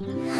Mm-hmm.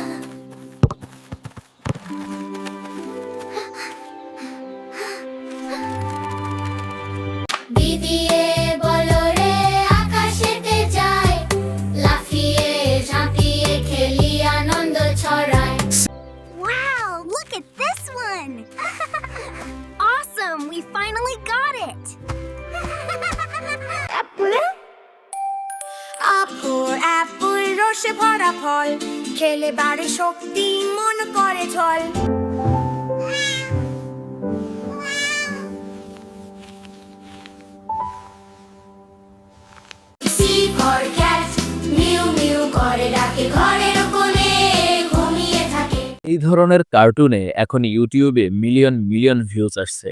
ধরনের কার্টুনে এখন ইউটিউবে মিলিয়ন মিলিয়ন ভিউজ আসছে।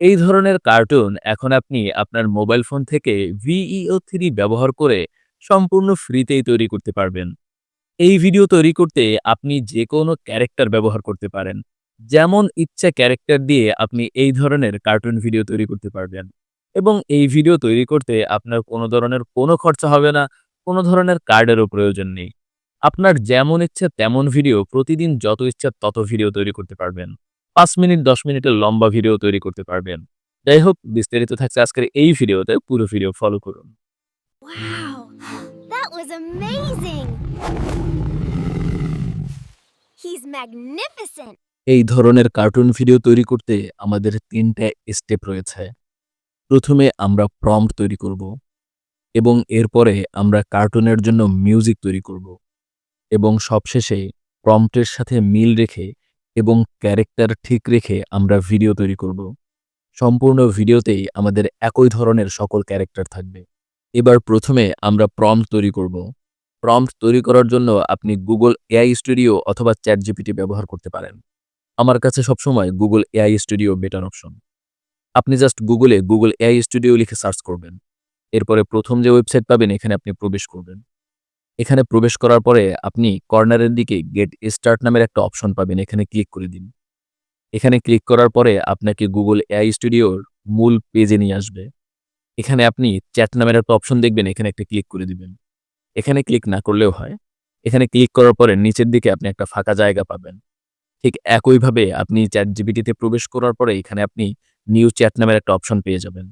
এই ধরনের কার্টুন এখন আপনি আপনার মোবাইল ফোন থেকে ভিইও থ্রি ব্যবহার করে সম্পূর্ণ ফ্রিতেই তৈরি করতে পারবেন। এই ভিডিও তৈরি করতে আপনি যে কোনো ক্যারেক্টার ব্যবহার করতে পারেন। যেমন ইচ্ছা ক্যারেক্টার দিয়ে আপনি এই ধরনের কার্টুন ভিডিও তৈরি করতে পারবেন। এবং এই ভিডিও তৈরি করতে আপনার কোনো ধরনের কোনো খরচা হবে না, কোনো ধরনের কার্ডেরও প্রয়োজন নেই। আপনার যেমন ইচ্ছা তেমন ভিডিও প্রতিদিন যত ইচ্ছা তত ভিডিও তৈরি করতে পারবেন। পাঁচ মিনিট দশ মিনিটের লম্বা ভিডিও তৈরি করতে পারবেন। যাই হোক বিস্তারিত থাকছে আজকের এই ভিডিওতে পুরো ভিডিও ফলো করুন! এই ধরনের কার্টুন ভিডিও তৈরি করতে আমাদের তিনটা স্টেপ রয়েছে। প্রথমে আমরা প্রম্পট তৈরি করব এবং এরপরে আমরা কার্টুনের জন্য মিউজিক তৈরি করব। এবং সবশেষে প্রম্পটের সাথে মিল রেখে এবং ক্যারেক্টার ঠিক রেখে আমরা ভিডিও তৈরি করব। সম্পূর্ণ ভিডিওতেই আমাদের একই ধরনের সকল ক্যারেক্টার থাকবে। এবার প্রথমে আমরা প্রম্পট তৈরি করব। প্রম্পট তৈরি করার জন্য আপনি গুগল এআই স্টুডিও অথবা চ্যাট জিপিটি ব্যবহার করতে পারেন। আমার কাছে সবসময় Google AI studio better option. আপনি জাস্ট গুগলে গুগল এআই স্টুডিও লিখে সার্চ করবেন। এরপরে প্রথম যে ওয়েবসাইট পাবেন, এখানে আপনি প্রবেশ করবেন। এখানে প্রবেশ করার পরে আপনি কর্নারের দিকে গেট স্টার্ট নামের একটা অপশন পাবেন, এখানে ক্লিক করে দিন। এখানে ক্লিক করার পরে আপনাকে গুগল এআই স্টুডিওর মূল পেজে নিয়ে আসবে। এখানে আপনি চ্যাট নামের একটা অপশন দেখবেন, এখানে একটা ক্লিক করে দিবেন। এখানে ক্লিক না করলেও হয়। এখানে ক্লিক করার পরে নিচের দিকে আপনি একটা ফাঁকা জায়গা পাবেন। ঠিক একইভাবে আপনি চ্যাট জিবিটিতে প্রবেশ করার পরে এখানে আপনি নিউ চ্যাট নামের একটা অপশন পেয়ে যাবেন।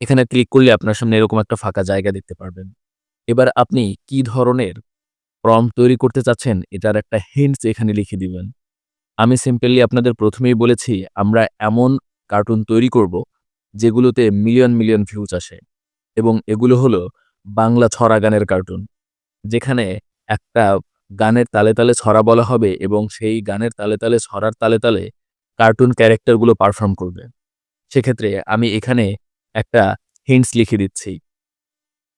এখানে ক্লিক করলে আপনার সামনে এরকম একটা ফাঁকা জায়গা দেখতে পারবেন। এবার আপনি কি ধরনের প্রম তৈরি করতে চাচ্ছেন, এটার একটা হিন্টস এখানে লিখে দিবেন। আমি সিম্পলি আপনাদের প্রথমেই বলেছি, আমরা এমন কার্টুন তৈরি করব, যেগুলোতে মিলিয়ন মিলিয়ন ভিউজ আসে। এবং এগুলো হলো বাংলা ছড়া গানের কার্টুন যেখানে একটা গানের তালে তালে ছড়া বলা হবে এবং সেই গানের তালে তালে ছড়ার তালে তালে কার্টুন ক্যারেক্টারগুলো পারফর্ম করবে। সেক্ষেত্রে আমি এখানে একটা হিন্টস লিখে দিচ্ছি।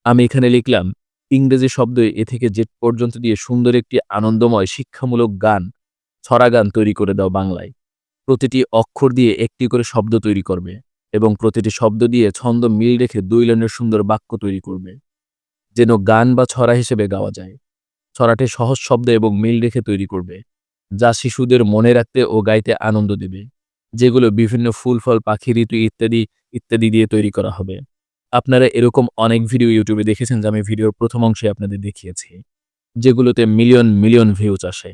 আমি এখানে লিখলাম, ইংরেজি শব্দ এ থেকে জেড পর্যন্ত দিয়ে সুন্দর একটি আনন্দময় শিক্ষামূলক গান ছড়া গান তৈরি করে দাও বাংলায়। প্রতিটি অক্ষর দিয়ে একটি করে শব্দ তৈরি করবে এবং প্রতিটি শব্দ দিয়ে ছন্দ মিল রেখে দুই লাইনের সুন্দর বাক্য তৈরি করবে। যেন গান বা ছড়া হিসেবে গাওয়া যায়। ছড়াটি সহজ শব্দ এবং মিল রেখে তৈরি করবে, যা শিশুদের মনে রাখতে ও গাইতে আনন্দ দেবে, যেগুলো বিভিন্ন ফুল, ফল, পাখি, ঋতু ইত্যাদি ইত্যাদি দিয়ে তৈরি করা হবে। আপনারা এরকম অনেক ভিডিও ইউটিউবে দেখেছেন যে আমি ভিডিওর প্রথম অংশে আপনাদের দেখিয়েছি, যেগুলোতে মিলিয়ন মিলিয়ন ভিউজ আসে।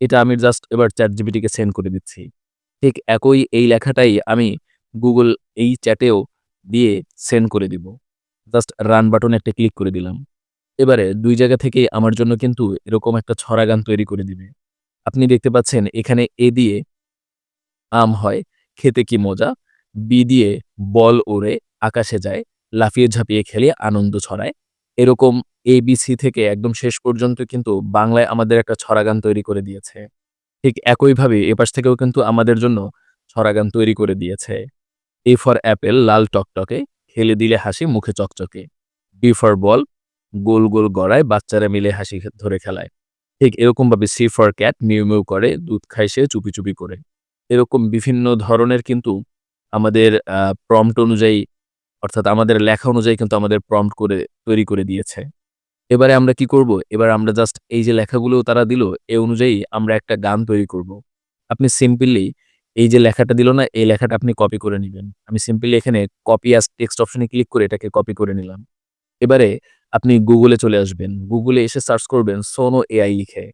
এটা আমি জাস্ট এবার চ্যাট জিবিটিকে সেন্ড করে দিচ্ছি। ঠিক একই এই লেখাটাই আমি গুগল এই চ্যাটেও দিয়ে সেন্ড করে দিব। জাস্ট রান বাটনে একটা ক্লিক করে দিলাম। এবারে দুই জায়গা থেকে আমার জন্য কিন্তু এরকম একটা ছড়া গান তৈরি করে দিবে। আপনি দেখতে পাচ্ছেন এখানে এ দিয়ে আম হয়, খেতে কি মজা? বি দিয়ে বল ওড়ে, আকাশে যায় লাফিয়ে ঝাঁপিয়ে খেলে আনন্দ ছড়ায়। এরকম এ বি থেকে একদম শেষ পর্যন্ত কিন্তু বাংলায় আমাদের একটা ছড়া গান তৈরি করে দিয়েছে। ঠিক একইভাবে এপাশ থেকেও কিন্তু আমাদের জন্য ছড়া গান তৈরি করে দিয়েছে। এ ফর অ্যাপেল লাল টকটকে, খেলে দিলে হাসি মুখে চকচকে। বি ফর বল গোল গোল গড়ায় বাচ্চারা মিলে হাসি ধরে খেলায়। ঠিক এরকমভাবে C for cat meow meow করে, দুধ খায় সে চুপি চুপি করে। এরকম বিভিন্ন ধরনের কিন্তু আমাদের প্রম্পট অনুযায়ী অর্থাৎ আমাদের লেখা অনুযায়ী কিন্তু আমাদের প্রম্পট করে, তৈরি করে দিয়েছে। এবারে আমরা কি করব? এবার আমরা জাস্ট এই যে লেখাগুলো তারা দিল, এ অনুযায়ী আমরা একটা গান তৈরি করব। আপনি সিম্পলি এই যে লেখাটা দিল না, এই লেখাটা আপনি কপি করে নেবেন। আমি সিম্পলি এখানে কপি অ্যাজ টেক্সট অপশনে ক্লিক করে এটাকে কপি করে নিলাম। এবারে আপনি গুগলে চলে আসবেন। গুগলে এসে সার্চ করবেন সোনো এআই লিখে।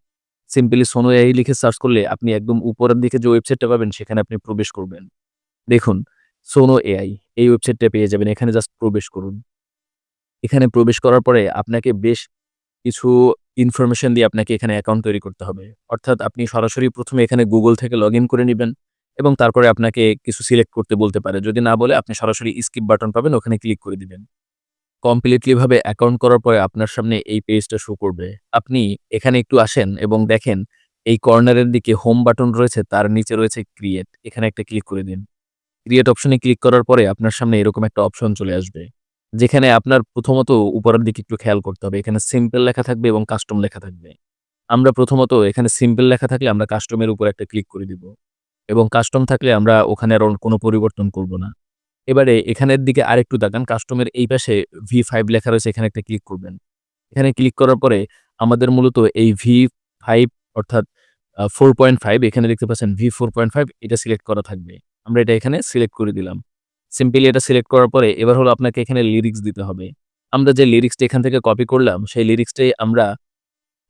সিম্পলি সোনো এআই লিখে সার্চ করলে আপনি একদম উপরের দিকে যে ওয়েবসাইটটা পাবেন, সেখানে আপনি প্রবেশ করবেন। দেখুন সোনো এআই এই ওয়েবসাইটটা পেয়ে যাবেন। এখানে জাস্ট প্রবেশ করুন। এখানে প্রবেশ করার পরে আপনাকে বেশ কিছু ইনফরমেশন দিয়ে আপনাকে এখানে অ্যাকাউন্ট তৈরি করতে হবে। অর্থাৎ আপনি সরাসরি প্রথমে এখানে গুগল থেকে লগ করে নেবেন এবং তারপরে আপনাকে কিছু সিলেক্ট করতে বলতে পারে। যদি না বলে, আপনি সরাসরি স্কিপ বাটন পাবেন, ওখানে ক্লিক করে দিবেন। কমপ্লিটলিভাবে অ্যাকাউন্ট করার পরে আপনার সামনে এই পেজটা শো করবে। আপনি এখানে একটু আসেন এবং দেখেন, এই কর্নারের দিকে হোম বাটন রয়েছে, তার নিচে রয়েছে ক্রিয়েট এখানে একটা ক্লিক করে দিন। ক্রিয়েট অপশনে ক্লিক করার পরে আপনার সামনে এরকম একটা অপশন চলে আসবে। যেখানে আপনার প্রথমত উপরের দিকে একটু খেয়াল করতে হবে। এখানে সিম্পল লেখা থাকবে এবং কাস্টম লেখা থাকবে। আমরা প্রথমত এখানে সিম্পল লেখা থাকলে আমরা কাস্টমের উপর একটা ক্লিক করে দিব। এবং কাস্টম থাকলে আমরা ওখানে আর কোনো পরিবর্তন করব না। এবারে এখানের দিকে আরেকটু তাকান। কাস্টমের এই পাশে ভি ফাইভ লেখা রয়েছে, এখানে একটা ক্লিক করবেন। এখানে ক্লিক করার পরে আমাদের মূলত এই ভি ফাইভ অর্থাৎ ফোর পয়েন্ট ফাইভ এখানে দেখতে পাচ্ছেন ভি ফোর পয়েন্ট ফাইভ এটা সিলেক্ট করা থাকবে। আমরা এটা এখানে সিলেক্ট করে দিলাম। সিম্পলি এটা সিলেক্ট করার পরে এবার হলো আপনাকে এখানে লিরিক্স দিতে হবে। আমরা যে লিরিক্সটা এখান থেকে কপি করলাম, সেই লিরিক্সটাই আমরা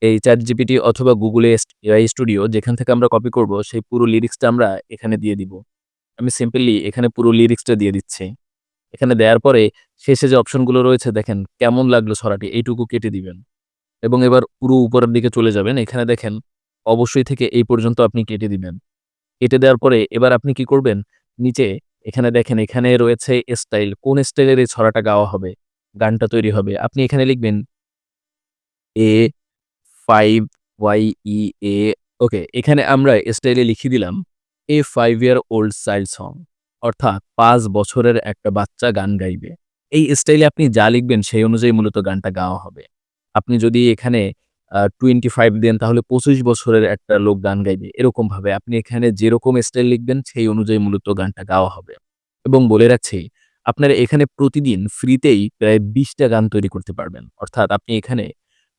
এই চ্যাট জিপিটি অথবা গুগলে এআই স্টুডিও যেখান থেকে আমরা কপি করব, সেই পুরো লিরিক্সটা আমরা এখানে দিয়ে দিব। আমি সিম্পলি এখানে পুরো লিরিক্সটা দিয়ে দিচ্ছি। এখানে দেওয়ার পরে শেষে যে অপশনগুলো রয়েছে, দেখেন কেমন লাগল ছড়াটি, এইটুকু কেটে দিবেন। এবং এবার পুরো উপরের দিকে চলে যাবেন। এখানে দেখেন, অবশ্যই থেকে এই পর্যন্ত আপনি কেটে দিবেন। কেটে দেওয়ার পরে এবার আপনি কি করবেন? নিচে এখানে দেখেন, এখানে রয়েছে স্টাইল কোন স্টাইলের এই ছড়াটা গাওয়া হবে? গানটা তৈরি হবে। আপনি এখানে লিখবেন এ ফাইভ ওয়াই ই এ ওকে এখানে আমরা স্টাইলে লিখে দিলাম a five year old child song অর্থাৎ পাঁচ বছরের একটা বাচ্চা গান গাইবে। এই স্টাইলে আপনি যা লিখবেন সেই অনুযায়ী মূলত গানটা গাওয়া হবে। আপনি যদি এখানে টোয়েন্টি ফাইভ দেন তাহলে পঁচিশ বছরের একটা লোক গান গাইবে। এরকম ভাবে আপনি এখানে যেরকম স্টাইল লিখবেন, সেই অনুযায়ী মূলত গানটা গাওয়া হবে। এবং বলে রাখছি, আপনারা এখানে প্রতিদিন ফ্রিতেই প্রায় বিশটা গান তৈরি করতে পারবেন। অর্থাৎ আপনি এখানে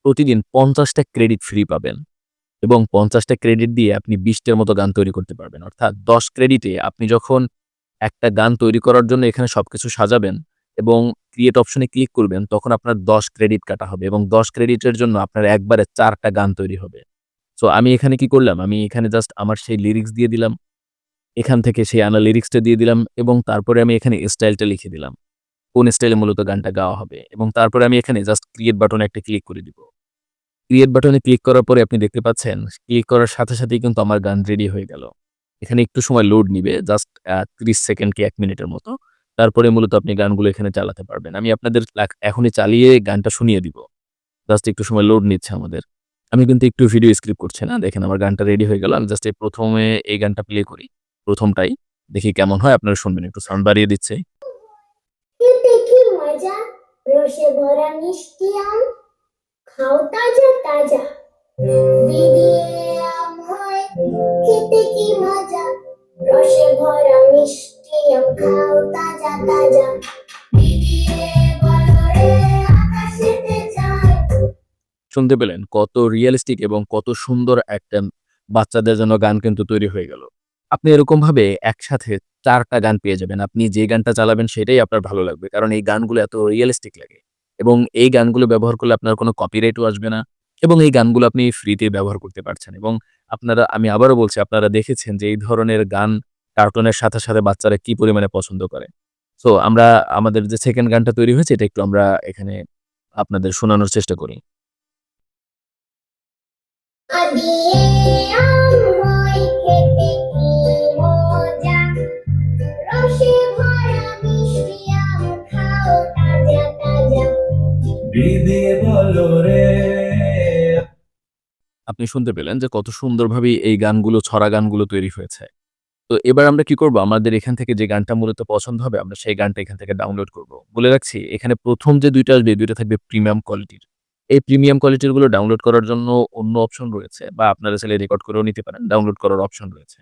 প্রতিদিন পঞ্চাশটা ক্রেডিট ফ্রি পাবেন। এবং পঞ্চাশটা ক্রেডিট দিয়ে আপনি বিশটার মতো গান তৈরি করতে পারবেন। অর্থাৎ দশ ক্রেডিটে আপনি যখন একটা গান তৈরি করার জন্য এখানে সবকিছু সাজাবেন এবং ক্রিয়েট অপশনে ক্লিক করবেন, তখন আপনার দশ ক্রেডিট কাটা হবে এবং দশ ক্রেডিটের জন্য আপনার একবারে চারটা গান তৈরি হবে। সো আমি এখানে কি করলাম? আমি এখানে জাস্ট আমার সেই লিরিক্স দিয়ে দিলাম, এখান থেকে সেই আনা লিরিক্সটা দিয়ে দিলাম এবং তারপরে আমি এখানে স্টাইলটা লিখে দিলাম, কোন স্টাইলে মূলত গানটা গাওয়া হবে এবং তারপরে আমি এখানে জাস্ট ক্রিয়েট বাটনে একটা ক্লিক করে দিব। ক্রিয়েট বাটনে ক্লিক করার পরে আপনি দেখতে পাচ্ছেন ক্লিক করার সাথে সাথেই কিন্তু আমার গান রেডি হয়ে গেল। এখানে একটু সময় লোড নিবে জাস্ট ত্রিশ সেকেন্ড কি এক মিনিটের মতো। তারপরে মূলত আপনি গানগুলো এখানে চালাতে পারবেন। আমি আপনাদের এখনই চালিয়ে গানটা শুনিয়ে দিব। জাস্ট একটু সময় লোড নিচ্ছে আমাদের। আমি কিন্তু একটু ভিডিও স্ক্রিপ্ট করছি না। দেখেন আমার গানটা রেডি হয়ে গেল। আমি জাস্ট এই প্রথমে এই গানটা প্লে করি। প্রথমটাই। দেখি কেমন হয়, আপনারা শুনবেন। একটু সাউন্ড বাড়িয়ে দিচ্ছে। মজা? রসে ভরা মিষ্টি আম খাও তাজা। তাজা শুনতে পেলেন, কত রিয়েলিস্টিক এবং কত সুন্দর একটা বাচ্চাদের জন্য গান কিন্তু তৈরি হয়ে গেল। আপনি এরকম ভাবে একসাথে চারটা গান পেয়ে যাবেন। আপনি যে গানটা চালাবেন সেটাই আপনার ভালো লাগবে, কারণ এই গানগুলো এত রিয়েলিস্টিক লাগে। এবং এই গানগুলো ব্যবহার করলে আপনার কোনো কপিরাইটও আসবে না, এবং এই গানগুলো আপনি ফ্রিতে ব্যবহার করতে পারছেন। এবং আপনারা আমি আবারও বলছি আপনারা দেখেছেন যে এই ধরনের গান কার্টুনের সাথে সাথে বাচ্চারা কি পরিমাণে পছন্দ করে। সো আমরা আমাদের যে সেকেন্ড গানটা তৈরি হয়েছে এটা একটু আমরা এখানে আপনাদের শোনানোর চেষ্টা করি। আম হয় আপনি শুনতে পেলেন যে কত সুন্দরভাবে এই গানগুলো, ছড়া গানগুলো তৈরি হয়েছে। তো এবার আমরা কি করব? আমাদের এখান থেকে যে গানটা মূলত পছন্দ হবে, আমরা সেই গানটা এখান থেকে ডাউনলোড করব। বলে রাখছি, এখানে প্রথম যে দুইটা আসবে দুইটা থাকবে প্রিমিয়াম কোয়ালিটির এই প্রিমিয়াম কোয়ালিটিরগুলো ডাউনলোড করার জন্য অন্য অপশন রয়েছে বা আপনারা চাইলে রেকর্ড করেও নিতে পারেন ডাউনলোড করার অপশন রয়েছে।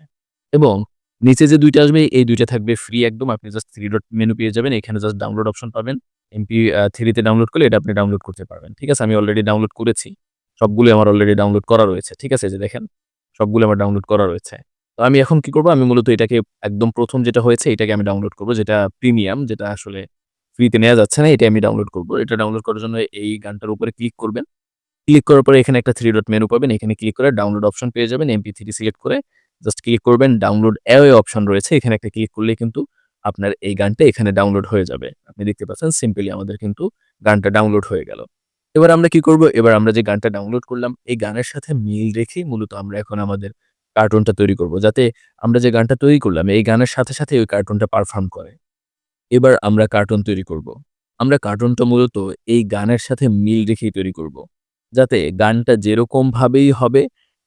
এবং নিচে যে দুইটা আসবে, এই দুইটা থাকবে ফ্রি একদম, আপনি জাস্ট থ্রি ডট মেনু পেয়ে যাবেন, এখানে জাস্ট ডাউনলোড অপশন পাবেন। এমপি থ্রিতে ডাউনলোড করলে এটা আপনি ডাউনলোড করতে পারবেন। ঠিক আছে, আমি অলরেডি ডাউনলোড করেছি। সবগুলো আমার অলরেডি ডাউনলোড করা রয়েছে, ঠিক আছে? যে দেখেন, সবগুলো আমার ডাউনলোড করা রয়েছে। তো আমি এখন কি করব? আমি মূলত এটাকে একদম প্রথম যেটা হয়েছে, এটাকে আমি ডাউনলোড করব, যেটা প্রিমিয়াম যেটা আসলে ফ্রিতে নেওয়া যাচ্ছে না এটা আমি ডাউনলোড করব। এটা ডাউনলোড করার জন্য এই গানটার উপরে ক্লিক করবেন। ক্লিক করার পরে এখানে একটা থ্রি ডট মেনু পাবেন। এখানে ক্লিক করে ডাউনলোড অপশন পেয়ে যাবেন এমপি থ্রি সিলেক্ট করে জাস্ট ক্লিক করবেন ডাউনলোড অ্যাওয়ে অপশন রয়েছে। এখানে একটা ক্লিক করলে কিন্তু আপনার এই গানটা এখানে ডাউনলোড হয়ে যাবে। আপনি দেখতে পাচ্ছেন সিম্পলি আমাদের কিন্তু গানটা ডাউনলোড হয়ে গেল। এবার আমরা কি করব? এবার আমরা যে গানটা ডাউনলোড করলাম, এই গানের সাথে মিল রেখেই মূলত আমরা এখন আমাদের কার্টুনটা তৈরি করব। যাতে আমরা যে গানটা তৈরি করলাম, এই গানের সাথে সাথে ওই কার্টুনটা পারফর্ম করে। এবার আমরা কার্টুন তৈরি করব। আমরা কার্টুনটা মূলত এই গানের সাথে মিল রেখেই তৈরি করব। যাতে গানটা যেরকম ভাবেই হবে,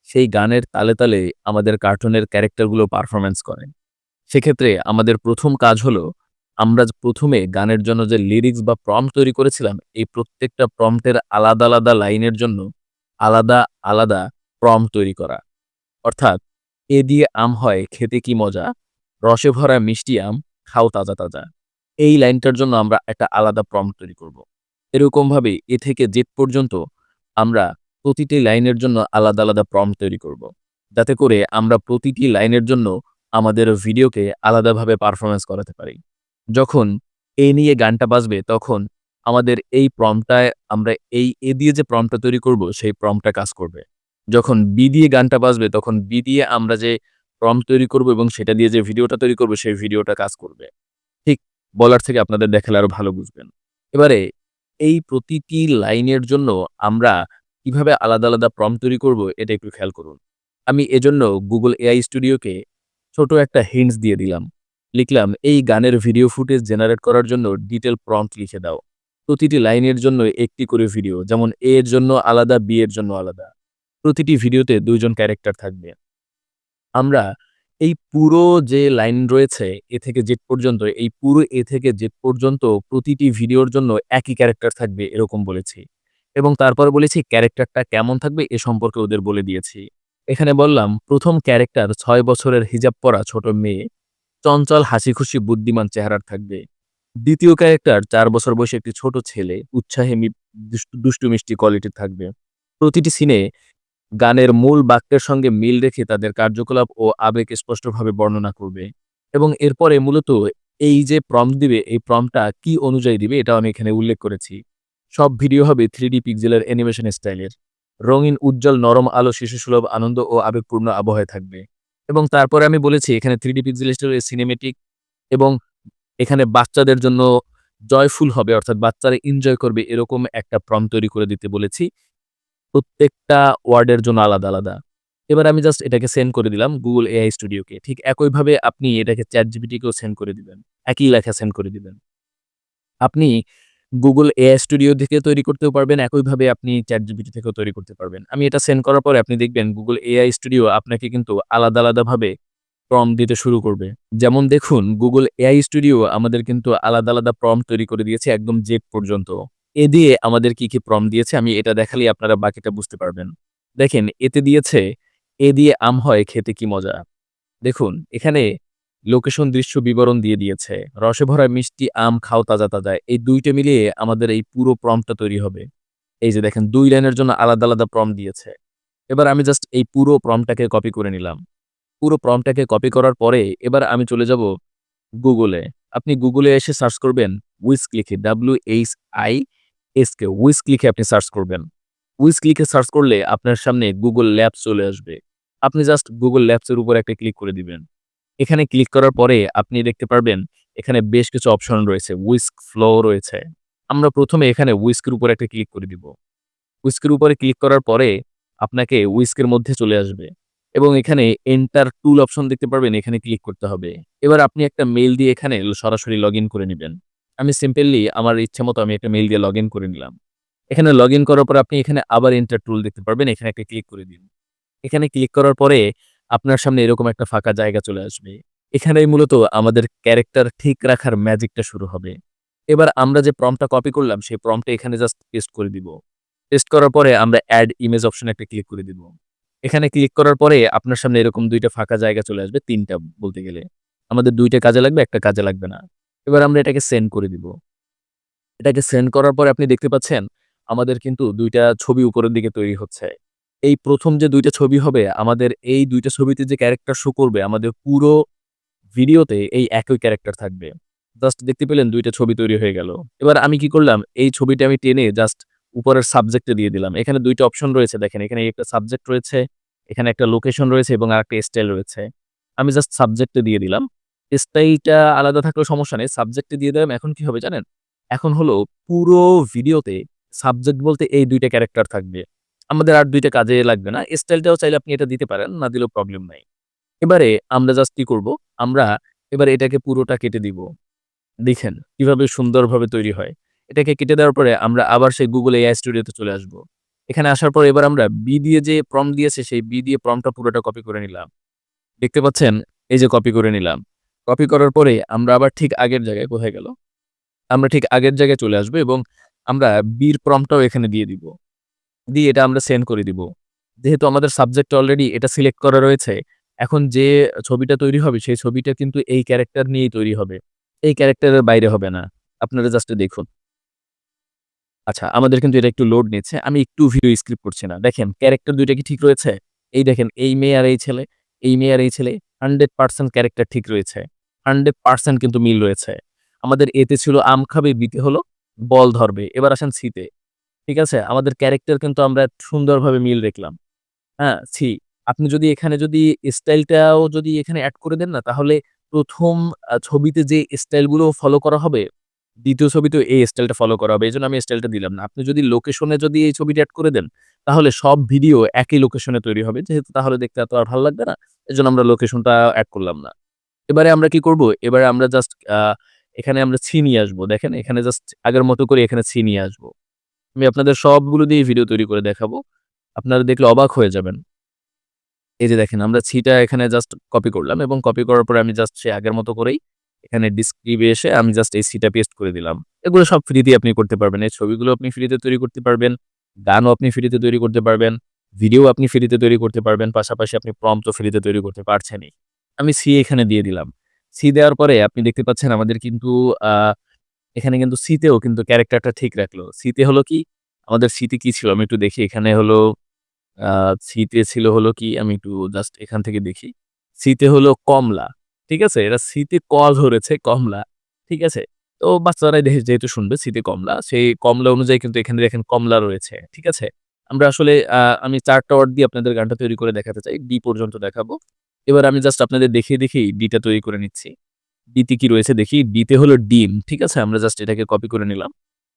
সেই গানের তালে তালে আমাদের কার্টুনের ক্যারেক্টারগুলো পারফরমেন্স করে। সেক্ষেত্রে আমাদের প্রথম কাজ হলো আমরা প্রথমে গানের জন্য যে লিরিক্স বা প্রম্পট তৈরি করেছিলাম, এই প্রত্যেকটা প্রম্পটের আলাদা আলাদা লাইনের জন্য আলাদা আলাদা প্রম্পট তৈরি করা। অর্থাৎ, এ দিয়ে আম হয় খেতে কি মজা, রসে ভরা মিষ্টি আম, খাও তাজা তাজা। এই লাইনটার জন্য আমরা একটা আলাদা প্রম্পট তৈরি করব। এরকমভাবে এ থেকে জেড পর্যন্ত আমরা প্রতিটি লাইনের জন্য আলাদা আলাদা প্রম্পট তৈরি করব। যাতে করে আমরা প্রতিটি লাইনের জন্য আমাদের ভিডিওকে আলাদাভাবে পারফরমেন্স করাতে পারি। যখন এ নিয়ে গানটা বাজবে, তখন আমাদের এই প্রম্পটায় আমরা এই এ দিয়ে যে প্রম্পটা তৈরি করব, সেই প্রম্পটা কাজ করবে। যখন বি দিয়ে গানটা বাজবে, তখন বি দিয়ে আমরা যে প্রম্পট তৈরি করব এবং সেটা দিয়ে যে ভিডিওটা তৈরি করব, সেই ভিডিওটা কাজ করবে। ঠিক বলার থেকে আপনাদের দেখালে আরও ভালো বুঝবেন। এবারে এই প্রতিটি লাইনের জন্য আমরা কীভাবে আলাদা আলাদা প্রম্পট তৈরি করব, এটা একটু খেয়াল করুন। আমি এজন্য গুগল এআই স্টুডিওকে ছোট একটা হিন্টস দিয়ে দিলাম। লিখলাম, এই গানের ভিডিও ফুটেজ জেনারেট করার জন্য ডিটেল প্রম্পট লিখে দাও। প্রতিটি লাইনের জন্য একটি করে ভিডিও যেমন এ এর জন্য আলাদা বি এর জন্য আলাদা। প্রতিটি ভিডিওতে দুইজন ক্যারেক্টার থাকবে। আমরা এই পুরো যে লাইন রয়েছে, এ থেকে জেড পর্যন্ত, এই পুরো এ থেকে জেড পর্যন্ত প্রতিটি ভিডিওর জন্য একই ক্যারেক্টার থাকবে এরকম বলেছি। এবং তারপর বলেছি ক্যারেক্টারটা কেমন থাকবে এ সম্পর্কে ওদের বলে দিয়েছি। এখানে বললাম, প্রথম ক্যারেক্টার ছয় বছরের হিজাব পরা ছোট মেয়ে চঞ্চল হাসি খুশি বুদ্ধিমান চেহারার থাকবে। দ্বিতীয় ক্যারেক্টার চার বছর বয়সী একটি ছোট ছেলে, উৎসাহে দুষ্টু- মিষ্টি কোয়ালিটির থাকবে। প্রতিটি সিনে গানের মূল বাক্যের সঙ্গে মিল রেখে তাদের কার্যকলাপ ও আবেগ স্পষ্টভাবে বর্ণনা করবে। এবং এরপরে মূলত এই যে প্রম্পট দিবে, এই প্রম্পটটা কি অনুযায়ী দিবে এটা আমি এখানে উল্লেখ করেছি। সব ভিডিও হবে থ্রি ডি পিক্সেলের অ্যানিমেশন স্টাইলের রঙিন, উজ্জ্বল, নরম আলো, শিশুসুলভ, আনন্দ ও আবেগপূর্ণ আবহাওয়ায় থাকবে। এবং তারপরে আমি বলেছি, এখানে থ্রি ডি পিক্সেল স্টাইলের সিনেমেটিক এবং এখানে বাচ্চাদের জন্য জয়ফুল হবে, অর্থাৎ বাচ্চারা এনজয় করবে এরকম একটা প্রম তৈরি করে দিতে বলেছি। প্রত্যেকটা ওয়ার্ডের জন্য আলাদা আলাদা। এবার আমি জাস্ট এটাকে সেন্ড করে দিলাম গুগল এআই স্টুডিওকে ঠিক একইভাবে আপনি এটাকে চ্যাট জিপিটিকেও সেন্ড করে দিবেন। একই লেখা সেন্ড করে দিবেন। আপনি গুগল এআই স্টুডিও থেকে তৈরি করতেও পারবেন, একইভাবে আপনি চ্যাট জিপিটি থেকেও তৈরি করতে পারবেন। আমি এটা সেন্ড করার পরে আপনি দেখবেন গুগল এআই স্টুডিও আপনাকে কিন্তু আলাদা আলাদাভাবে প্রম দিতে শুরু করবে। যেমন দেখুন গুগল এআই স্টুডিও আমাদের কিন্তু আলাদা আলাদা প্রম তৈরি করে দিয়েছে একদম জেড পর্যন্ত। এ দিয়ে আমাদের কি কি প্রম দিয়েছে, আমি এটা দেখালেই আপনারা বাকিটা বুঝতে পারবেন। দেখেন, এতে দিয়েছে, এ দিয়ে আম হয়, খেতে কি মজা? দেখুন, এখানে লোকেশন দৃশ্য বিবরণ দিয়ে দিয়েছে। রসে ভরা মিষ্টি, আম, খাও তাজা তাজা, এই দুইটা মিলিয়ে আমাদের এই পুরো প্রমটা তৈরি হবে। এই যে দেখেন, দুই লাইনের জন্য আলাদা আলাদা প্রম দিয়েছে। এবার আমি জাস্ট এই পুরো প্রমটাকে কপি করে নিলাম। পুরো প্রমটাকে কপি করার পরে এবার আমি চলে যাব গুগলে আপনি গুগলে এসে সার্চ করবেন উইস্ক লিখে W H I S K Whisk লিখে আপনি সার্চ করবেন। উইস্ক লিখে সার্চ করলে আপনার সামনে গুগল ল্যাবস চলে আসবে। আপনি জাস্ট গুগল ল্যাবসের উপর একটা ক্লিক করে দিবেন। এখানে ক্লিক করার পরে আপনি দেখতে পারবেন এখানে বেশ কিছু অপশন রয়েছে উইস্ক ফ্লো রয়েছে। আমরা প্রথমে এখানে উইস্কের উপর একটা ক্লিক করে দিব। উইস্কের উপরে ক্লিক করার পরে আপনাকে উইস্কের মধ্যে চলে আসবে এবং এখানে এন্টার টুল অপশন দেখতে পারবেন, এখানে ক্লিক করতে হবে। এবার আপনি একটা মেল দিয়ে এখানে সরাসরি লগ করে নেবেন। আমি সিম্পলি আমার ইচ্ছে মতো আমি একটা মেল দিয়ে লগ করে নিলাম। এখানে লগ করার পর আপনি এখানে আবার এন্টার টুল দেখতে পারবেন, এখানে একটা ক্লিক করে দিন। এখানে ক্লিক করার পরে আপনার সামনে এরকম একটা ফাঁকা জায়গা চলে আসবে। এখানেই মূলত আমাদের ক্যারেক্টার ঠিক রাখার ম্যাজিকটা শুরু হবে। এবার আমরা যে প্রমটা কপি করলাম, সেই প্রমটা এখানে জাস্ট পেস্ট করে দিব। পেস্ট করার পরে আমরা অ্যাড ইমেজ অপশনে একটা ক্লিক করে দিব। এখানে ক্লিক করার পরে আপনার সামনে এরকম দুইটা ফাঁকা জায়গা চলে আসবে, তিনটা বলতে গেলে। আমাদের দুইটা কাজে লাগবে, একটা কাজে লাগবে না। এবার আমরা এটাকে সেন্ড করে দিব। এটাকে সেন্ড করার পরে আপনি দেখতে পাচ্ছেন, আমাদের কিন্তু দুইটা ছবি উপরের দিকে তৈরি হচ্ছে। এই প্রথম যে দুইটা ছবি হবে আমাদের এই দুইটা ছবিতে যে ক্যারেক্টার শো করবে আমাদের পুরো ভিডিওতে এই একই ক্যারেক্টার থাকবে জাস্ট দেখতে পেলেন দুইটা ছবি তৈরি হয়ে গেল এবার আমি কি করলাম এই ছবিটা আমি টেনে জাস্ট উপরের সাবজেক্টে দিয়ে দিলাম। এখানে দুইটা অপশন রয়েছে দেখেন। এখানে একটা সাবজেক্ট রয়েছে, এখানে একটা লোকেশন রয়েছে এবং আরেকটা স্টাইল রয়েছে। আমি জাস্ট সাবজেক্টে দিয়ে দিলাম। স্টাইলটা আলাদা থাকলেও সমস্যা নেই। সাবজেক্টে দিয়ে দিলাম। এখন কি হবে জানেন? এখন হলো পুরো ভিডিওতে সাবজেক্ট বলতে এই দুইটা ক্যারেক্টার থাকবে। আমাদের আর দুইটা কাজে লাগবে না। স্টাইলটাও চাইলে আপনি এটা দিতে পারেন, না দিলেও প্রবলেম নাই। এবারে আমরা জাস্ট কি করব? আমরা এবার এটাকে পুরোটা কেটে দিব। দেখেন কীভাবে সুন্দরভাবে তৈরি হয়। এটাকে কেটে দেওয়ার পরে আমরা আবার সেই গুগল AI Studio তে চলে আসব। এখানে আসার পর এবার আমরা বি দিয়ে যে প্রম্পট দিয়েছে সেই বি দিয়ে প্রম্পটটা পুরোটা কপি করে নিলাম। দেখতে পাচ্ছেন? এই যে কপি করে নিলাম। কপি করার পরে আমরা আবার ঠিক আগের জায়গায় কোথায় গেল? আমরা ঠিক আগের জায়গায় চলে আসব এবং আমরা বির প্রম্পটটাও এখানে দিয়ে দিব। দিয়ে এটা আমরা সেন্ড করে দিব। যেহেতু আমাদের সাবজেক্ট অলরেডি এটা সিলেক্ট করা রয়েছে, এখন যে ছবিটা তৈরি হবে সেই ছবিটা কিন্তু এই ক্যারেক্টার নিয়েই তৈরি হবে। এই ক্যারেক্টারের বাইরে হবে না। আপনারা জাস্ট দেখুন। আচ্ছা, আমাদের কিন্তু এটা একটু লোড নিচ্ছে। আমি একটু ভিডিও স্ক্রিপ্ট করছি না। দেখেন ক্যারেক্টার দুইটা কি ঠিক রয়েছে? এই দেখেন এই মেয়ে আর এই ছেলে, এই মেয়ে আর এই ছেলে 100% ক্যারেক্টার ঠিক রয়েছে। 100% কিন্তু মিল রয়েছে। আমাদের এতে ছিল আম খাবে, বিতে হলো বল ধরবে। এবার আসেন সিতে। ঠিক আছে? আমাদের ক্যারেক্টার কিন্তু আমরা সুন্দরভাবে মিল দেখলাম। হ্যাঁ, সি। আপনি যদি এখানে যদি স্টাইলটাও যদি এখানে এড করে দেন না তাহলে ১ম আ ছবিতে যে স্টাইলগুলো ফলো করা হবে, দ্বিতীয় ছবিতেও এই স্টাইলটা ফলো করা হবে। এজন্য আমি স্টাইলটা দিলাম না। আপনি যদি লোকেশনে যদি এই ছবিটা অ্যাড করে দেন, তাহলে সব ভিডিও একই লোকেশনে তৈরি হবে। যেহেতু তাহলে দেখতে এত আর ভালো লাগবে না। এই জন্য আমরা লোকেশনটা অ্যাড করলাম না। এবারে আমরা কি করব? এবারে আমরা জাস্ট এখানে আমরা ছি নিয়ে আসব। দেখেন এখানে জাস্ট আগের মতো করে এখানে ছি নিয়ে আসব। আমি আপনাদের সবগুলো দিয়েই ভিডিও তৈরি করে দেখাবো। আপনারা দেখলে অবাক হয়ে যাবেন। এই যে দেখেন, আমরা ছিটা এখানে জাস্ট কপি করলাম এবং কপি করার পরে আমি জাস্ট সে আগের মতো করেই এখানে ডেসক্রিপ্ট এ এসে আমি জাস্ট এই সিটা পেস্ট করে দিলাম। এগুলো সব ফ্রিতেই আপনি করতে পারবেন। এই ছবিগুলো আপনি ফ্রিতে তৈরি করতে পারবেন। গানও আপনি ফ্রিতে তৈরি করতে পারবেন। ভিডিও আপনি ফ্রিতে তৈরি করতে পারবেন। পাশাপাশি আপনি প্রম্পটও ফ্রিতে তৈরি করতে পারছেনই। আমি সি এখানে দিয়ে দিলাম। সি দেওয়ার পরে আপনি দেখতে পাচ্ছেন আমাদের কিন্তু এখানে কিন্তু সিতেও কিন্তু ক্যারেক্টারটা ঠিক রাখল। সিতে হলো কি? আমাদের সিতে কি ছিল? আমি একটু দেখি। এখানে হলো সিতে ছিল হলো কি? আমি একটু জাস্ট এখান থেকে দেখি। সিতে হলো কমলা। ঠিক আছে? এরা সিতে ক ধরেছে কমলা। ঠিক আছে? তো বাচ্চারাই দেখে যেহেতু শুনবে সিতে কমলা, সেই কমলা অনুযায়ী কিন্তু এখানে দেখেন কমলা রয়েছে। ঠিক আছে? আমরা আসলে আমি চারটা ওয়ার্ড দিয়ে আপনাদের গানটা তৈরি করে দেখাতে চাই। ডি পর্যন্ত দেখাবো। এবার আমি জাস্ট আপনাদের দেখিয়ে, দেখিয়েই ডিটা তৈরি করে নিচ্ছি। ডিতে কি রয়েছে দেখি। ডিতে হলো ডিম। ঠিক আছে? আমরা জাস্ট এটাকে কপি করে নিলাম।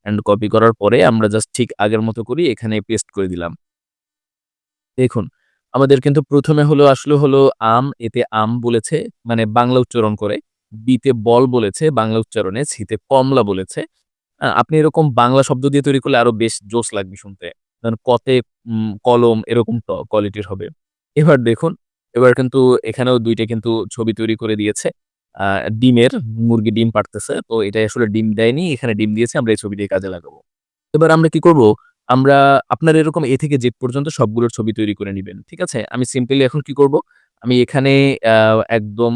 অ্যান্ড কপি করার পরে আমরা জাস্ট ঠিক আগের মতো করেই এখানে পেস্ট করে দিলাম। দেখুন, আমাদের কিন্তু প্রথমে হলো আসলে হলো আম, এতে আম বলেছে মানে বাংলা উচ্চারণ করে। বিতে বল বলেছে বাংলা উচ্চারণে, সিতে কমলা বলেছে। আপনি এরকম বাংলা শব্দ দিয়ে তৈরি করলে আরও বেশ জোশ লাগবে শুনতে। ধরেন কতে কলম এরকম কোয়ালিটির হবে। এবার দেখুন, এবার কিন্তু এখানেও দুইটা কিন্তু ছবি তৈরি করে দিয়েছে। ডিমের, মুরগি ডিম পাড়তেছে। তো এটাই আসলে ডিম দেয়নি, এখানে ডিম দিয়েছে। আমরা এই ছবি দিয়ে কাজে লাগাবো। এবার আমরা কি করব? আমরা আপনার এরকম এ থেকে জেড পর্যন্ত সবগুলোর ছবি তৈরি করে নিবেন। ঠিক আছে? আমি সিম্পলি এখন কি করব? আমি এখানে একদম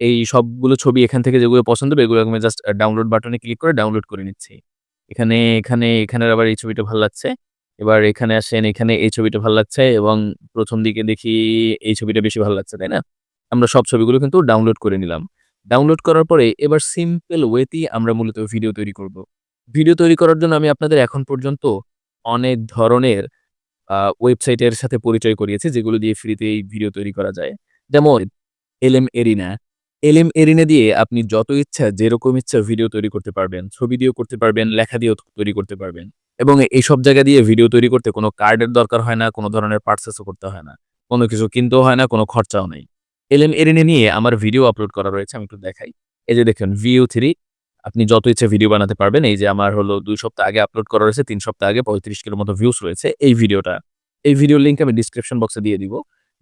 এই সবগুলো ছবি এখান থেকে যেগুলো পছন্দ হবে এগুলো আমি জাস্ট ডাউনলোড বাটনে ক্লিক করে ডাউনলোড করে নিচ্ছি। এখানে, এখানে, এখানের আবার এই ছবিটা ভালো লাগছে। এবার এখানে আসেন, এখানে এই ছবিটা ভালো লাগছে এবং প্রথম দিকে দেখি এই ছবিটা বেশি ভালো লাগছে, তাই না? আমরা সব ছবিগুলো কিন্তু ডাউনলোড করে নিলাম। ডাউনলোড করার পরে এবার সিম্পল ওয়েতেই আমরা মূলত ভিডিও তৈরি করব। ভিডিও তৈরি করার জন্য আমি আপনাদের এখন পর্যন্ত অনেক ধরনের ওয়েবসাইটের সাথে পরিচয় করিয়েছি যেগুলো দিয়ে ফ্রিতেই ভিডিও তৈরি করা যায়। যেমন এলএম এরিনা। এলএম এরিনা দিয়ে আপনি যত ইচ্ছা যেরকম ইচ্ছা ভিডিও তৈরি করতে পারবেন। ছবি দিয়েও করতে পারবেন, লেখা দিয়েও তৈরি করতে পারবেন। এবং এইসব জায়গা দিয়ে ভিডিও তৈরি করতে কোনো কার্ডের দরকার হয় না, কোনো ধরনের পারচেজ ও করতে হয় না। কোনো কিছু কিনতেও হয় না, কোনো খরচাও নেই। এলএম এরিনা নিয়ে আমার ভিডিও আপলোড করা রয়েছে। আমি একটু দেখাই। এই যে দেখুন VU3 আপনি যত ইচ্ছে ভিডিও বানাতে পারবেন। এই যে আমার হলো দুই সপ্তাহ আগে আপলোড করা রয়েছে, তিন সপ্তাহ আগে ৩৫ কিলোর মতো ভিউস রয়েছে এই ভিডিওটা। এই ভিডিওর লিঙ্ক আমি ডেসক্রিপশন বক্সে দিয়ে দিব।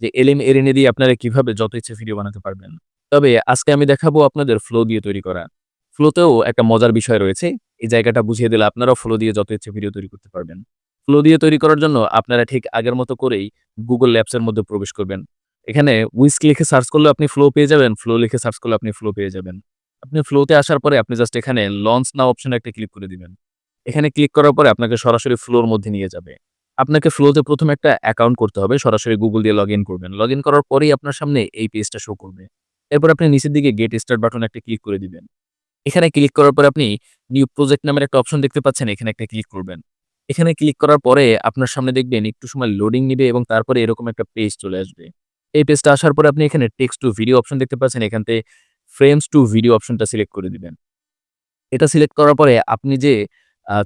যে এলএম এরিনা দিয়ে আপনারা কীভাবে যত ইচ্ছে ভিডিও বানাতে পারবেন। তবে আজকে আমি দেখাবো আপনাদের ফ্লো দিয়ে তৈরি করা। ফ্লোতেও একটা মজার বিষয় রয়েছে। এই জায়গাটা বুঝিয়ে দিলে আপনারাও ফ্লো দিয়ে যত ইচ্ছে ভিডিও তৈরি করতে পারবেন। ফ্লো দিয়ে তৈরি করার জন্য আপনারা ঠিক আগের মতো করেই গুগল এর মধ্যে প্রবেশ করবেন। এখানে উইস্ক লিখে সার্চ করলে আপনি ফ্লো পেয়ে যাবেন, ফ্লো লিখে সার্চ করলে আপনি ফ্লো পেয়ে যাবেন। আপনি ফ্লোতে আসার পরে আপনি জাস্ট এখানে লঞ্চ নাও অপশনে একটা ক্লিক করে দিবেন। এখানে ক্লিক করার পরে আপনাকে সরাসরি ফ্লোর মধ্যে নিয়ে যাবে। আপনাকে ফ্লোতে ১ম একটা অ্যাকাউন্ট করতে হবে। সরাসরি গুগল দিয়ে লগইন করবেন। লগইন করার পরেই আপনার সামনে এই পেজটা শো করবে। এরপর আপনি নিচের দিকে গেট স্টার্ট বাটন একটা ক্লিক করে দিবেন। এখানে ক্লিক করার পরে আপনি নিউ প্রজেক্ট নামের একটা অপশন দেখতে পাচ্ছেন, এখানে একটা ক্লিক করবেন। এখানে ক্লিক করার পরে আপনার সামনে দেখবেন একটু সময় লোডিং নিবে এবং তারপরে এরকম একটা পেজ চলে আসবে। এই পেজটা আসার পরে আপনি এখানে টেক্সট টু ভিডিও অপশন দেখতে পাচ্ছেন। এখান থেকে ফ্রেমস টু ভিডিও অপশনটা সিলেক্ট করে দিবেন। এটা সিলেক্ট করার পরে আপনি যে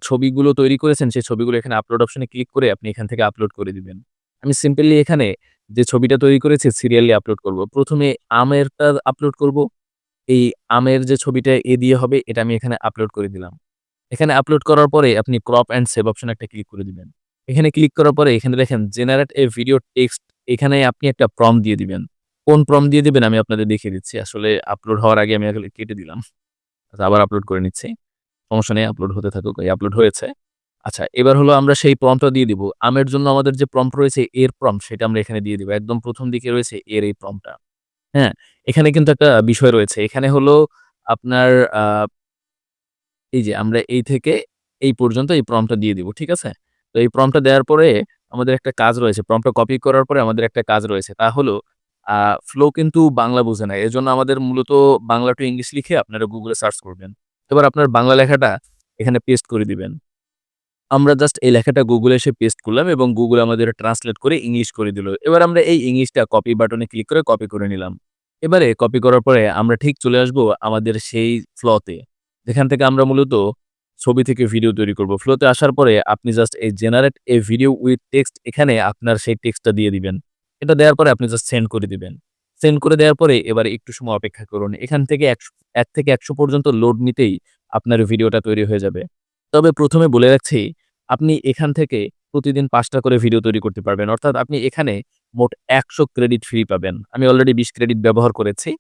ছবিগুলো তৈরি করেছেন, সেই ছবিগুলো এখানে আপলোড অপশনে ক্লিক করে আপনি এখান থেকে আপলোড করে দিবেন। আমি সিম্পলি এখানে যে ছবিটা তৈরি করেছি সিরিয়ালি আপলোড করব। প্রথমে আমেরটা আপলোড করব। এই আমের যে ছবিটা এ দিয়ে হবে, এটা আমি এখানে আপলোড করে দিলাম। এখানে আপলোড করার পরে আপনি ক্রপ অ্যান্ড সেভ অপশন একটা ক্লিক করে দিবেন। এখানে ক্লিক করার পরে এখানে দেখেন জেনারেট এ ভিডিও টেক্সট এখানে আপনি একটা প্রম্পট দিয়ে দিবেন। কোন প্রম্পট দিয়ে দিবেন আমি আপনাদের দেখিয়ে দিচ্ছি। আসলে আপলোড হওয়ার আগে আমি আসলে কেটে দিলাম। আচ্ছা আবার আপলোড করে নিচ্ছি। সমস্যা নেই আপলোড হতে থাকুক। এই আপলোড হয়েছে। আচ্ছা এবার হলো আমরা সেই প্রম্পটটা দিয়ে দিব। আমের জন্য আমাদের যে প্রম্পট রয়েছে, এর প্রম্পট সেটা আমরা এখানে দিয়ে দিব। একদম প্রথম দিকে রয়েছে এর এই প্রম্পটটা। হ্যাঁ? এখানে কিন্তু একটা বিষয় রয়েছে। এখানে হলো আপনার এই যে আমরা এই থেকে এই পর্যন্ত এই প্রম্পটটা দিয়ে দিব। ঠিক আছে? তো এই প্রম্পটটা দেওয়ার পরে আমাদের একটা কাজ রয়েছে। প্রম্পটটা কপি করার পরে আমাদের একটা কাজ রয়েছে। তা হলো ফ্লো কিন্তু বাংলা বোঝে না। এজন্য আমাদের মূলত বাংলা টু ইংলিশ লিখে আপনারা গুগলে সার্চ করবেন। এবার আপনার বাংলা লেখাটা এখানে পেস্ট করে দিবেন। আমরা জাস্ট এই লেখাটা গুগলে এসে পেস্ট করলাম এবং গুগল আমাদের ট্রান্সলেট করে ইংলিশ করে দিল। এবার আমরা এই ইংলিশটা কপি বাটনে ক্লিক করে কপি করে নিলাম। এবারে কপি করার পরে আমরা ঠিক চলে আসব আমাদের সেই ফ্লোতে। যেখান থেকে আমরা মূলত ছবি থেকে ভিডিও তৈরি করব। ফ্লোতে আসার পরে আপনি জাস্ট এই generate a video with text এখানে আপনার সেই টেক্সটটা দিয়ে দিবেন। এটা দেওয়ার পরে আপনি জাস্ট সেন্ড করে দিবেন। সেন্ড করে দেওয়ার পরে এবারে একটু সময় অপেক্ষা করুন। এখান থেকে একশ ১ থেকে ১০০ পর্যন্ত লোড নিতেই আপনার ভিডিওটা তৈরি হয়ে যাবে। তবে প্রথমে বলে রাখছি, আপনি এখান থেকে প্রতিদিন পাঁচটা করে ভিডিও তৈরি করতে পারবেন। অর্থাৎ আপনি এখানে মোট ১০০ ক্রেডিট ফ্রি পাবেন। আমি অলরেডি ২০ ক্রেডিট ব্যবহার করেছি।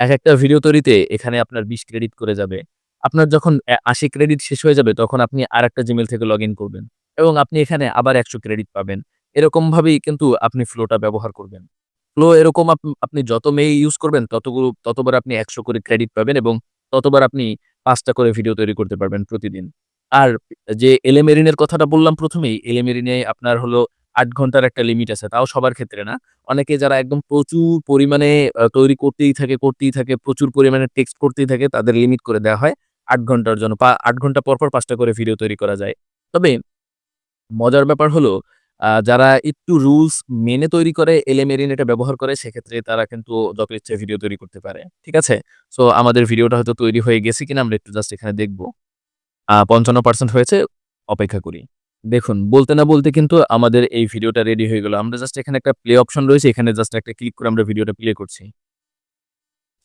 এক একটা ভিডিও তৈরিতে এখানে আপনার ২০ ক্রেডিট করে যাবে। আপনার যখন আশি ক্রেডিট শেষ হয়ে যাবে তখন আপনি আরেকটা জিমেল থেকে লগইন করবেন এবং আপনি এখানে আবার ১০০ ক্রেডিট পাবেন। এরকমভাবেই কিন্তু আপনি ফ্লোটা ব্যবহার করবেন। ফ্লো এরকম আপ আপনি যত মে ইউজ করবেন ততগুলো ততবার আপনি ১০০ করে ক্রেডিট পাবেন এবং ততবার আপনি পাঁচটা করে ভিডিও তৈরি করতে পারবেন প্রতিদিন। আর যে এলেমেরিনের কথাটা বললাম ১ম এই এলেমেরিনে আপনার হলো আট ঘণ্টার একটা লিমিট আছে। তাও সবার ক্ষেত্রে না। অনেকে যারা একদম প্রচুর পরিমাণে তৈরি করতেই থাকে, করতেই থাকে, প্রচুর পরিমাণে টেক্সট করতেই থাকে তাদের লিমিট করে দেওয়া হয় ৮ ঘণ্টার জন্য। পা ৮ ঘণ্টা পর, পাঁচটা করে ভিডিও তৈরি করা যায়। তবে মজার ব্যাপার হলো যারা একটু রুলস মেনে তৈরি করে এলেমেরিন এটা ব্যবহার করে সেক্ষেত্রে তারা কিন্তু যত ইচ্ছে ভিডিও তৈরি করতে পারে। ঠিক আছে? সো আমাদের ভিডিওটা হয়তো তৈরি হয়ে গেছে কিনা আমরা একটু জাস্ট এখানে দেখব। আ ৫৫% হয়েছে। অপেক্ষা করি। দেখুন বলতে না বলতে কিন্তু আমাদের এই ভিডিওটা রেডি হয়ে গেল। আমরা জাস্ট এখানে একটা প্লে অপশন রয়েছে। এখানে জাস্ট একটা ক্লিক করে আমরা ভিডিওটা প্লে করছি।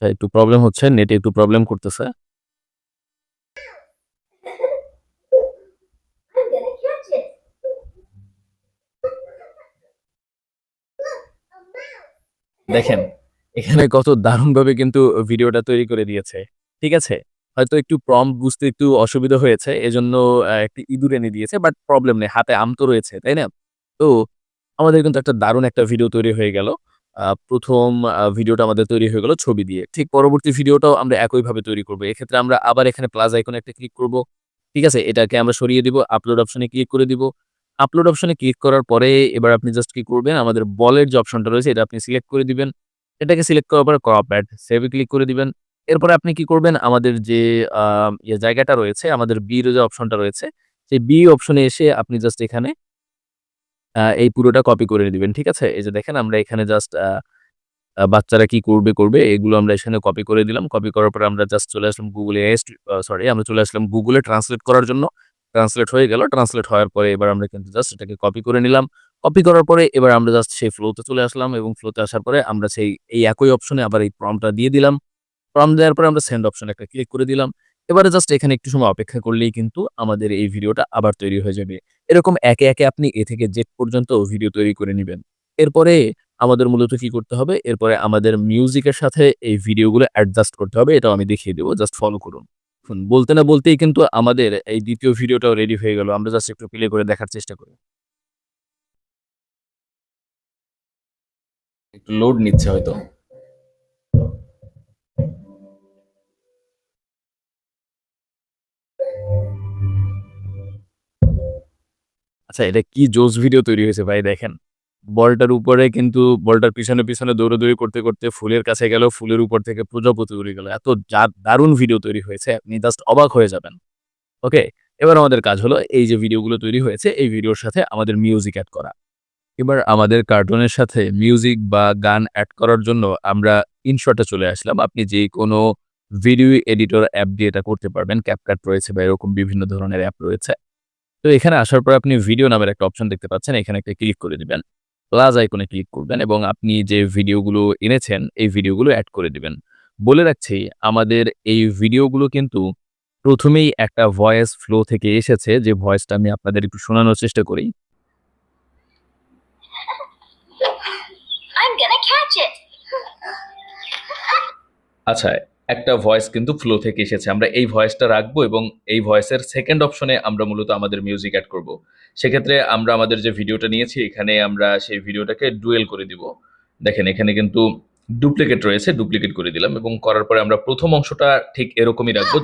আচ্ছা একটু প্রবলেম হচ্ছে। নেটে একটু প্রবলেম করতেছে। দেখেন, এখানে কত দারুণভাবে কিন্তু ভিডিওটা তৈরি করে দিয়েছে। ঠিক আছে? হয়তো একটু প্রম্পট বুঝতে একটু অসুবিধা হয়েছে। এজন্য একটি ইঁদুর এনে দিয়েছে। বাট প্রবলেম নেই। হাতে আম তো রয়েছে। তাই না? তো, আমাদের কিন্তু একটা দারুণ একটা ভিডিও তৈরি হয়ে গেল। আ ১ম আ ভিডিওটা আমাদের তৈরি হয়ে গেল ছবি দিয়ে। ঠিক পরবর্তী ভিডিওটাও আমরা একইভাবে তৈরি করব এক্ষেত্রে আমরা আবার এখানে প্লাস আইকনে একটা ক্লিক করব। ঠিক আছে? এটাকে আমরা সরিয়ে দিব। আপলোড অপশনে ক্লিক করে দিব। আপলোড অপশনে ক্লিক করার পরে এবার আপনি জাস্ট কি করবেন আমাদের বলের যে অপশনটা রয়েছে এটা আপনি সিলেক্ট করে দিবেন। এটাকে সিলেক্ট করার পরে ক্রপ অ্যাড সেভ ক্লিক করে দিবেন। এরপরে আপনি কি করবেন আমাদের যে ইয়ে জায়গাটা রয়েছে আমাদের বি যে অপশনটা রয়েছে সেই বি অপশনে এসে আপনি জাস্ট এখানে এই পুরোটা কপি করে দিবেন। ঠিক আছে? এই যে দেখেন আমরা এখানে জাস্ট বাচ্চারা কি করবে, করবে এগুলো আমরা এখানে কপি করে দিলাম। কপি করার পরে আমরা জাস্ট চলে আসলাম গুগলে সরি আমরা চলে আসলাম গুগলে ট্রান্সলেট করার জন্য। ট্রান্সলেট হয়ে গেল। ট্রান্সলেট হওয়ার পরে এবার আমরা কিন্তু জাস্ট এটাকে কপি করে নিলাম। কপি করার পরে এবার আমরা জাস্ট সেই ফ্লোতে চলে আসলাম এবং ফ্লোতে আসার পরে আমরা সেই এই একই অপশনে আবার এই প্রম্পটটা দিয়ে দিলাম। প্রম্পট দেওয়ার পরে আমরা সেন্ড অপশনে একটা ক্লিক করে দিলাম। এবারে জাস্ট এখানে একটু সময় অপেক্ষা করলেই কিন্তু আমাদের এই ভিডিওটা আবার তৈরি হয়ে যাবে। এরকম একে, একে আপনি এ থেকে জেড পর্যন্ত ভিডিও তৈরি করে নিবেন। এরপরে আমাদের মূলত কি করতে হবে? এরপরে আমাদের মিউজিকের সাথে এই ভিডিওগুলো অ্যাডজাস্ট করতে হবে। এটাও আমি দেখিয়ে দেবো জাস্ট ফলো করুন। দেখুন বলতে না বলতেই কিন্তু আমাদের এই দ্বিতীয় ভিডিওটাও রেডি হয়ে গেল। আমরা জাস্ট একটু প্লে করে দেখার চেষ্টা করি। একটু লোড নিচ্ছে হয়তো। আচ্ছা এটা কি জোস ভিডিও তৈরি হয়েছে ভাই দেখেন। বলটার উপরে কিন্তু বলটার পিছনে, পিছনে দৌড়াদৌড়ি করতে, করতে ফুলের কাছে গেল। ফুলের উপর থেকে প্রজাপতি উড়ে গেল। এত জা দারুণ ভিডিও তৈরি হয়েছে। আপনি জাস্ট অবাক হয়ে যাবেন। ওকে? এবার আমাদের কাজ হলো এই যে ভিডিওগুলো তৈরি হয়েছে এই ভিডিওর সাথে আমাদের মিউজিক অ্যাড করা এবার আমাদের কার্টুনের সাথে মিউজিক বা গান অ্যাড করার জন্য আমরা ইনশটে চলে আসলাম আপনি যে কোনো ভিডিও এডিটর অ্যাপ দিয়ে এটা করতে পারবেন ক্যাপকাট রয়েছে বা এরকম বিভিন্ন ধরনের অ্যাপ রয়েছে তো এখানে আসার পর আপনি ভিডিও নামের একটা অপশন দেখতে পাচ্ছেন এখানে একটা ক্লিক করে দিবেন প্লাস আইকনে ক্লিক করবেন এবং আপনি যে ভিডিওগুলো এনেছেন এই ভিডিওগুলো অ্যাড করে দিবেন। বলে রাখছি আমাদের এই ভিডিওগুলো কিন্তু প্রথমেই একটা ভয়েস ফ্লো থেকে এসেছে। যে ভয়েসটা আমি আপনাদের একটু শোনানোর চেষ্টা করি. আচ্ছা একটা ভয়েস কিন্তু ফ্লো থেকে এসেছে। আমরা এই ভয়েসটা রাখব এবং এই ভয়েসের সেকেন্ড অপশনে আমরা মূলত আমাদের মিউজিক অ্যাড করব। সেক্ষেত্রে আমরা আমাদের যে ভিডিওটা নিয়েছি, এখানে আমরা সেই ভিডিওটাকে ডুয়েল করে দিব। দেখেন, এখানে কিন্তু ডুপ্লিকেট রয়েছে ডুপ্লিকেট করে দিলাম এবং করার পরে আমরা প্রথম অংশটা ঠিক এরকমই রাখব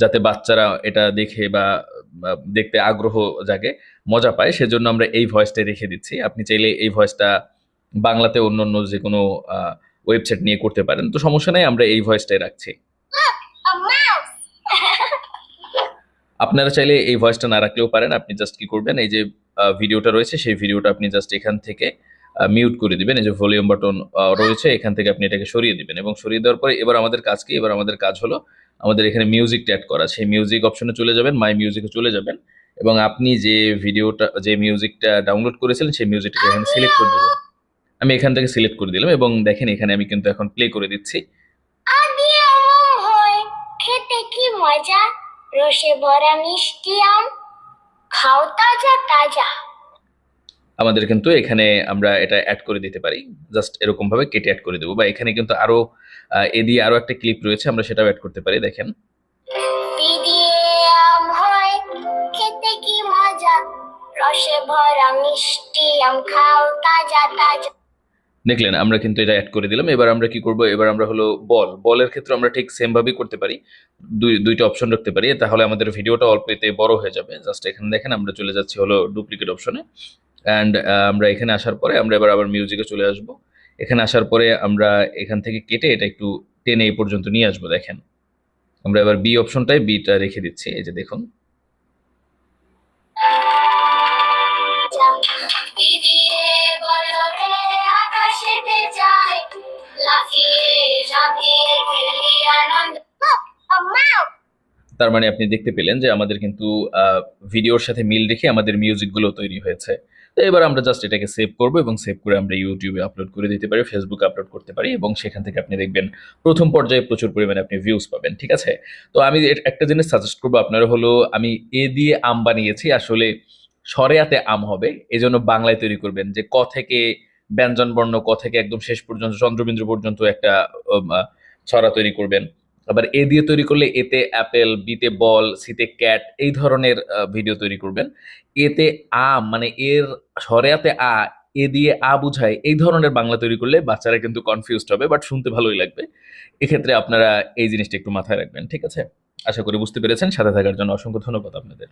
যাতে বাচ্চারা এটা দেখে বা দেখতে আগ্রহ জাগে, মজা পায়। সেজন্য আমরা এই ভয়েসটা রেখে দিচ্ছি। আপনি চাইলে এই ভয়েসটা বাংলাতে অন্য অন্য যে কোনো ওয়েবসাইট নিয়ে করতে পারেন। তো সমস্যা নেই, আমরা এই ভয়েসটাই রাখছি। আপনারা চাইলে এই ভয়েসটা না রাখলেও পারেন, আপনি জাস্ট কি করবেন, এই যে ভিডিওটা রয়েছে, সেই ভিডিওটা আপনি জাস্ট এখান থেকে মিউট করে দিবেন, এই যে ভলিউম বাটন রয়েছে, এখান থেকে আপনি এটাকে সরিয়ে দিবেন এবং সরিয়ে দেওয়ার পরে এবার আমাদের কাজ কি? এবার আমাদের কাজ হলো, আমাদের এখানে মিউজিক অ্যাড করা। সেই মিউজিক অপশনে চলে যাবেন মাই মিউজিকে চলে যাবেন এবং আপনি যে ভিডিওটা যে মিউজিকটা ডাউনলোড করেছিলেন, সেই মিউজিকটাকে এখানে সিলেক্ট করে দেবেন। আমি এখান থেকে সিলেক্ট করে দিলাম এবং দেখেন এখানে আমি কিন্তু এখন প্লে করে দিচ্ছি। হয় খেতে কি মজা? রসে ভরা মিষ্টি আম খাও তাজা তাজা। আমাদের কিন্তু এখানে আমরা এটা অ্যাড করে দিতে পারি। জাস্ট এরকম ভাবে কেটে অ্যাড করে দেবো। বা এখানে কিন্তু আরও এ দিয়ে আরও একটা ক্লিপ রয়েছে আমরা সেটাও অ্যাড করতে পারি দেখেন। হয় খেতে কি মজা? রসে ভরা মিষ্টি আম খাও তাজা তাজা। দেখলেন, আমরা কিন্তু এটা অ্যাড করে দিলাম। এবার আমরা কি করব? এবার আমরা হলো বল বলের ক্ষেত্রে আমরা ঠিক সেম ভাবেই করতে পারি। দুই, দুইটা অপশন রাখতে পারি। তাহলে আমাদের ভিডিওটা অল্প এতে বড় হয়ে যাবে। জাস্ট এখানে দেখেন, আমরা চলে যাচ্ছি হলো ডুপ্লিকেট অপশনে অ্যান্ড আমরা এখানে আসার পরে আমরা এবার আবার মিউজিকে চলে আসব। এখানে আসার পরে আমরা এখান থেকে কেটে এটা একটু টেনে এই পর্যন্ত নিয়ে আসব, দেখেন। আমরা এবার বি অপশনটায় বিটা রেখে দিচ্ছি। এই যে দেখুন। তার মানে আপনি দেখতে পেলেন যে আমাদের কিন্তু ভিডিওর সাথে মিল রেখে আমাদের মিউজিকগুলো তৈরি হয়েছে। তো এবার আমরা জাস্ট এটাকে সেভ করব এবং সেভ করে আমরা ইউটিউবে আপলোড করে দিতে পারি ফেসবুকে আপলোড করতে পারি এবং সেখান থেকে আপনি দেখবেন প্রথম পর্যায়ে প্রচুর পরিমাণে আপনি ভিউজ পাবেন, ঠিক আছে? তো আমি একটা জিনিস সাজেস্ট করব আপনারা হলো, আমি এ দিয়ে আম বানিয়েছি, আসলে সরেয়াতে আম হবে এই জন্য বাংলায় তৈরি করবেন যে ক থেকে ব্যঞ্জন বর্ণ ক থেকে একদম শেষ পর্যন্ত, চন্দ্রবিন্দু পর্যন্ত একটা ছড়া তৈরি করবেন। আবার এ দিয়ে তৈরি করলে এতে অ্যাপেল, বিতে বল, সিতে ক্যাট এই ধরনের ভিডিও তৈরি করবেন। এতে আ মানে এর সরেয়াতে আ, এ দিয়ে আ বুঝায় এই ধরনের বাংলা তৈরি করলে বাচ্চারা কিন্তু কনফিউজড হবে বাট শুনতে ভালোই লাগবে। এক্ষেত্রে আপনারা এই জিনিসটা একটু মাথায় রাখবেন, ঠিক আছে? আশা করি বুঝতে পেরেছেন। সাথে থাকার জন্য অসংখ্য ধন্যবাদ আপনাদের।